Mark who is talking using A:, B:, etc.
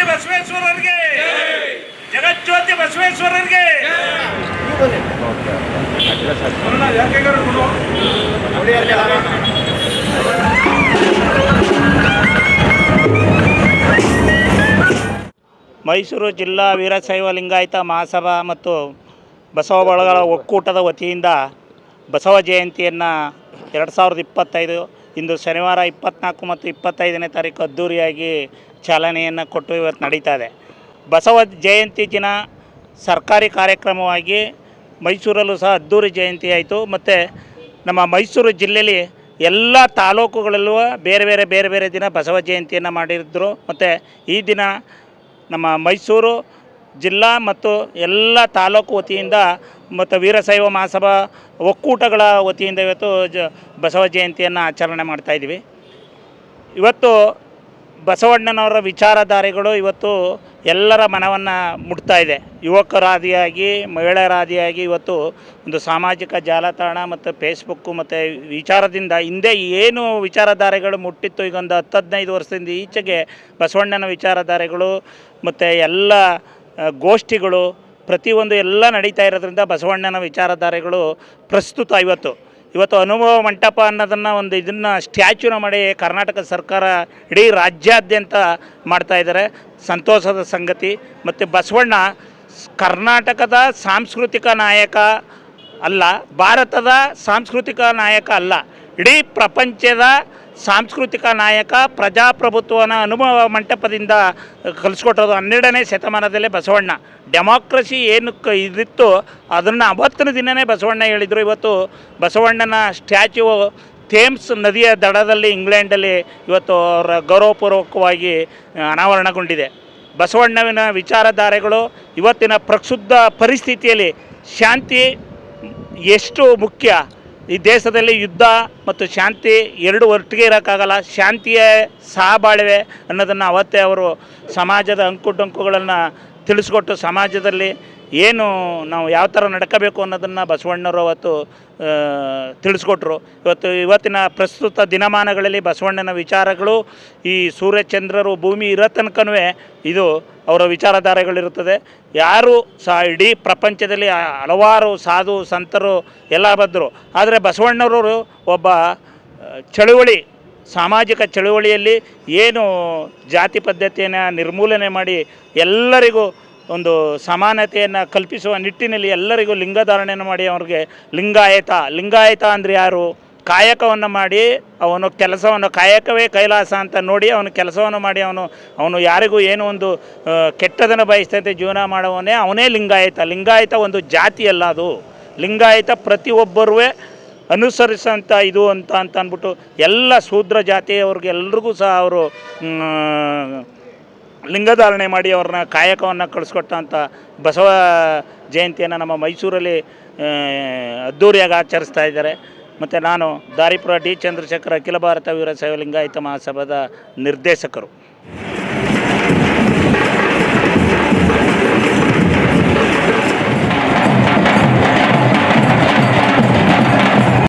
A: ಜಗಜ್ಯೋತಿ ಬಸವೇಶ್ವರರಿಗೆ. ಜಗಜ್ಯೋತಿ ಬಸವೇಶ್ವರರಿಗೆ. ಮೈಸೂರು ಜಿಲ್ಲಾ ವೀರಶೈವ ಲಿಂಗಾಯತ ಮಹಾಸಭಾ ಮತ್ತು ಬಸವ ಬಳಗಳ ಒಕ್ಕೂಟದ ವತಿಯಿಂದ ಬಸವ ಜಯಂತಿಯನ್ನು ಎರಡು ಸಾವಿರದ ಇಪ್ಪತ್ತೈದು ಇಂದು ಶನಿವಾರ ಇಪ್ಪತ್ನಾಲ್ಕು ಮತ್ತು ಇಪ್ಪತ್ತೈದನೇ ತಾರೀಕು ಅದ್ದೂರಿಯಾಗಿ ಚಾಲನೆಯನ್ನು ಕೊಟ್ಟು ಇವತ್ತು ನಡೀತಾ ಇದೆ. ಬಸವ ಜಯಂತಿ ದಿನ ಸರ್ಕಾರಿ ಕಾರ್ಯಕ್ರಮವಾಗಿ ಮೈಸೂರಲ್ಲೂ ಸಹ ಅದ್ಧೂರಿ ಜಯಂತಿ ಆಯಿತು. ಮತ್ತು ನಮ್ಮ ಮೈಸೂರು ಜಿಲ್ಲೆಯಲ್ಲಿ ಎಲ್ಲ ತಾಲೂಕುಗಳಲ್ಲೂ ಬೇರೆ ಬೇರೆ ಬೇರೆ ಬೇರೆ ದಿನ ಬಸವ ಜಯಂತಿಯನ್ನು ಮಾಡಿದ್ರು. ಮತ್ತು ಈ ದಿನ ನಮ್ಮ ಮೈಸೂರು ಜಿಲ್ಲಾ ಮತ್ತು ಎಲ್ಲ ತಾಲೂಕು ವತಿಯಿಂದ ಮತ್ತು ವೀರಶೈವ ಮಹಾಸಭಾ ಒಕ್ಕೂಟಗಳ ವತಿಯಿಂದ ಇವತ್ತು ಜ ಬಸವ ಜಯಂತಿಯನ್ನು ಆಚರಣೆ ಮಾಡ್ತಾಯಿದ್ದೀವಿ ಇವತ್ತು ಬಸವಣ್ಣನವರ ವಿಚಾರಧಾರೆಗಳು ಇವತ್ತು ಎಲ್ಲರ ಮನವನ್ನು ಮುಟ್ತಾ ಇದೆ. ಯುವಕರಾದಿಯಾಗಿ, ಮಹಿಳೆಯರಾದಿಯಾಗಿ ಇವತ್ತು ಒಂದು ಸಾಮಾಜಿಕ ಜಾಲತಾಣ ಮತ್ತು ಫೇಸ್ಬುಕ್ಕು ಮತ್ತು ವಿಚಾರದಿಂದ ಹಿಂದೆ ಏನು ವಿಚಾರಧಾರೆಗಳು ಮುಟ್ಟಿತ್ತು, ಈಗ ಒಂದು ಹತ್ತು ಹದಿನೈದು ವರ್ಷದಿಂದ ಈಚೆಗೆ ಬಸವಣ್ಣನ ವಿಚಾರಧಾರೆಗಳು ಮತ್ತು ಎಲ್ಲ ಗೋಷ್ಠಿಗಳು ಪ್ರತಿಯೊಂದು ಎಲ್ಲ ನಡೀತಾ ಇರೋದ್ರಿಂದ ಬಸವಣ್ಣನ ವಿಚಾರಧಾರೆಗಳು ಪ್ರಸ್ತುತ ಇವತ್ತು. ಇವತ್ತು ಅನುಭವ ಮಂಟಪ ಅನ್ನೋದನ್ನು ಒಂದು ಇದನ್ನು ಸ್ಟ್ಯಾಚ್ಯೂನ ಮಾಡಿ ಕರ್ನಾಟಕ ಸರ್ಕಾರ ಇಡೀ ರಾಜ್ಯಾದ್ಯಂತ ಮಾಡ್ತಾ ಇದ್ದಾರೆ. ಸಂತೋಷದ ಸಂಗತಿ. ಮತ್ತು ಬಸವಣ್ಣ ಕರ್ನಾಟಕದ ಸಾಂಸ್ಕೃತಿಕ ನಾಯಕ ಅಲ್ಲ, ಭಾರತದ ಸಾಂಸ್ಕೃತಿಕ ನಾಯಕ ಅಲ್ಲ, ಇಡೀ ಪ್ರಪಂಚದ ಸಾಂಸ್ಕೃತಿಕ ನಾಯಕ, ಪ್ರಜಾಪ್ರಭುತ್ವನ ಅನುಭವ ಮಂಟಪದಿಂದ ಕಲಿಸ್ಕೊಟ್ಟೋದು ಹನ್ನೆರಡನೇ ಶತಮಾನದಲ್ಲೇ ಬಸವಣ್ಣ. ಡೆಮಾಕ್ರಸಿ ಏನಕ್ಕೆ ಇದಿತ್ತು, ಅದನ್ನು ಅವತ್ತಿನ ದಿನವೇ ಬಸವಣ್ಣ ಹೇಳಿದರು. ಇವತ್ತು ಬಸವಣ್ಣನ ಸ್ಟ್ಯಾಚ್ಯೂ ಥೇಮ್ಸ್ ನದಿಯ ದಡದಲ್ಲಿ ಇಂಗ್ಲೆಂಡಲ್ಲಿ ಇವತ್ತು ಅವರ ಗೌರವಪೂರ್ವಕವಾಗಿ ಅನಾವರಣಗೊಂಡಿದೆ. ಬಸವಣ್ಣನ ವಿಚಾರಧಾರೆಗಳು ಇವತ್ತಿನ ಪ್ರಕ್ಷುಬ್ಧ ಪರಿಸ್ಥಿತಿಯಲ್ಲಿ ಶಾಂತಿ ಎಷ್ಟು ಮುಖ್ಯ? ಈ ದೇಶದಲ್ಲಿ ಯುದ್ಧ ಮತ್ತು ಶಾಂತಿ ಎರಡು ಒಟ್ಟಿಗೆ ಇರೋಕ್ಕಾಗಲ್ಲ. ಶಾಂತಿಯೇ ಸಹಬಾಳ್ವೆ ಅನ್ನೋದನ್ನು ಅವತ್ತೇ ಅವರು ಸಮಾಜದ ಅಂಕುಡೊಂಕುಗಳನ್ನು ತಿಳಿಸ್ಕೊಟ್ಟು ಸಮಾಜದಲ್ಲಿ ಏನು ನಾವು ಯಾವ ಥರ ನಡ್ಕೋಬೇಕು ಅನ್ನೋದನ್ನು ಬಸವಣ್ಣವರು ಅವತ್ತು ತಿಳಿಸ್ಕೊಟ್ರು. ಇವತ್ತು ಇವತ್ತಿನ ಪ್ರಸ್ತುತ ದಿನಮಾನಗಳಲ್ಲಿ ಬಸವಣ್ಣನ ವಿಚಾರಗಳು ಈ ಸೂರ್ಯಚಂದ್ರರು ಭೂಮಿ ಇರೋ ತನಕನೂ ಇದು ಅವರ ವಿಚಾರಧಾರೆಗಳಿರುತ್ತದೆ. ಯಾರು ಸಹ ಇಡೀ ಪ್ರಪಂಚದಲ್ಲಿ ಹಲವಾರು ಸಾಧು ಸಂತರು ಎಲ್ಲ ಬಂದರು. ಆದರೆ ಬಸವಣ್ಣವರು ಒಬ್ಬ ಚಳುವಳಿ ಸಾಮಾಜಿಕ ಚಳುವಳಿಯಲ್ಲಿ ಏನು ಜಾತಿ ಪದ್ಧತಿಯನ್ನು ನಿರ್ಮೂಲನೆ ಮಾಡಿ ಎಲ್ಲರಿಗೂ ಒಂದು ಸಮಾನತೆಯನ್ನು ಕಲ್ಪಿಸುವ ನಿಟ್ಟಿನಲ್ಲಿ ಎಲ್ಲರಿಗೂ ಲಿಂಗಧಾರಣೆಯನ್ನು ಮಾಡಿ ಅವ್ರಿಗೆ ಲಿಂಗಾಯತ. ಲಿಂಗಾಯತ ಅಂದರೆ ಯಾರು? ಕಾಯಕವನ್ನು ಮಾಡಿ ಅವನು ಕೆಲಸವನ್ನು, ಕಾಯಕವೇ ಕೈಲಾಸ ಅಂತ ನೋಡಿ ಅವನು ಕೆಲಸವನ್ನು ಮಾಡಿ ಅವನು ಅವನು ಯಾರಿಗೂ ಏನೋ ಒಂದು ಕೆಟ್ಟದನ್ನು ಬಯಸ್ತಂತೆ ಜೀವನ ಮಾಡುವವನೇ ಅವನೇ ಲಿಂಗಾಯತ. ಲಿಂಗಾಯತ ಒಂದು ಜಾತಿಯಲ್ಲ ಅದು. ಲಿಂಗಾಯತ ಪ್ರತಿಯೊಬ್ಬರೂ ಅನುಸರಿಸೋಂಥ ಇದು ಅಂತ ಅಂತ ಅಂದ್ಬಿಟ್ಟು ಎಲ್ಲ ಶೂದ್ರ ಜಾತಿಯವ್ರಿಗೆಲ್ರಿಗೂ ಸಹ ಅವರು ಲಿಂಗಧಾರಣೆ ಮಾಡಿ ಅವ್ರನ್ನ ಕಾಯಕವನ್ನು ಕಳಿಸ್ಕೊಟ್ಟಂಥ ಬಸವ ಜಯಂತಿಯನ್ನು ನಮ್ಮ ಮೈಸೂರಲ್ಲಿ ಅದ್ಧೂರಿಯಾಗಿ ಆಚರಿಸ್ತಾ ಇದ್ದಾರೆ. ಮತ್ತು ನಾನು ದಾರಿಪುರ ಡಿ ಚಂದ್ರಶೇಖರ್ ಅಖಿಲ ಭಾರತ ವೀರಶೈವ ಲಿಂಗಾಯತ ಮಹಾಸಭಾದ ನಿರ್ದೇಶಕರು.